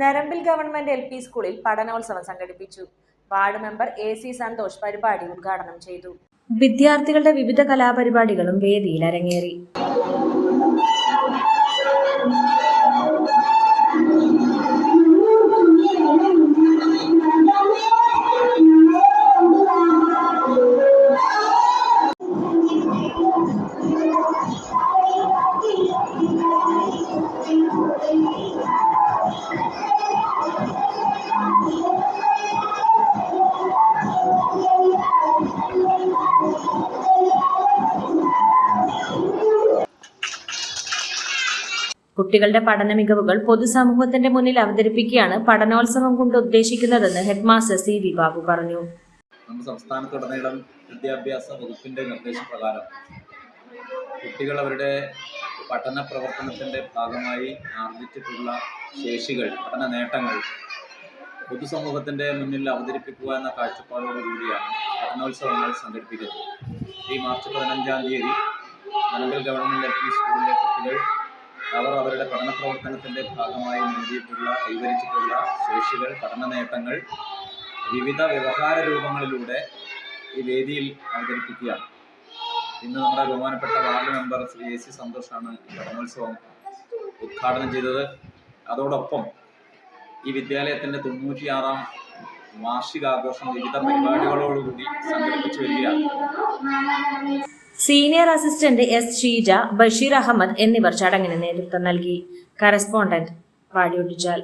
നരമ്പിൽ government L P സ്കൂളിൽ പഠനോത്സവം സംഘടിപ്പിച്ചു. Ward member A C Santhosh പരിപാടി ഉദ്ഘാടനം ചെയ്തു. വിദ്യാർത്ഥികളുടെ വിവിധ കലാപരിപാടികളും വേദിയിൽ അരങ്ങേറി. കുട്ടികളുടെ പഠന മികവുകൾ പൊതുസമൂഹത്തിന്റെ മുന്നിൽ അവതരിപ്പിക്കുകയാണ് പഠനോത്സവം കൊണ്ട് ഉദ്ദേശിക്കുന്നതെന്ന് ഹെഡ്മാസ്റ്റർ സി വി ബാബു പറഞ്ഞു. നമ്മുടെ സംസ്ഥാനത്തുടനീളം വിദ്യാഭ്യാസ വകുപ്പിന്റെ നിർദ്ദേശപ്രകാരം കുട്ടികൾ അവരുടെ പഠന പ്രവർത്തനത്തിന്റെ ഭാഗമായി ആർജിച്ചിട്ടുള്ള ശേഷികൾ പഠന നേട്ടങ്ങൾ പൊതുസമൂഹത്തിന്റെ മുന്നിൽ അവതരിപ്പിക്കുക എന്ന കാഴ്ചപ്പാടോടുകൂടിയാണ് പഠനോത്സവങ്ങൾ സംഘടിപ്പിക്കുന്നത്. ഈ മാർച്ച് പതിനഞ്ചാം തീയതി മലങ്കൽ ഗവൺമെന്റ് എൽ പി സ്കൂളിലെ കുട്ടികൾ അവർ അവരുടെ പഠന പ്രവർത്തനത്തിന്റെ ഭാഗമായി നേടിയിട്ടുള്ള കൈവരിച്ചിട്ടുള്ള ശേഷികൾ പഠന നേട്ടങ്ങൾ വിവിധ വ്യവഹാര രൂപങ്ങളിലൂടെ ഈ വേദിയിൽ അവതരിപ്പിക്കുകയാണ്. ഇന്ന് നമ്മുടെ ബഹുമാനപ്പെട്ട ward member Shri A C സന്തോഷാണ് ഈ പഠനോത്സവം ഉദ്ഘാടനം ചെയ്തത്. അതോടൊപ്പം ഈ വിദ്യാലയത്തിന്റെ തൊണ്ണൂറ്റിയാറാം വാർഷികാഘോഷം വിവിധ പരിപാടികളോടുകൂടി സംഘടിപ്പിച്ചു വരികയാണ് senior assistant S Sheeja Basheer Ahammed എന്നിവർ ചടങ്ങിന് നേതൃത്വം നൽകി. കറസ്പോണ്ടന്റ് പാടിയൊട്ടിച്ചാൽ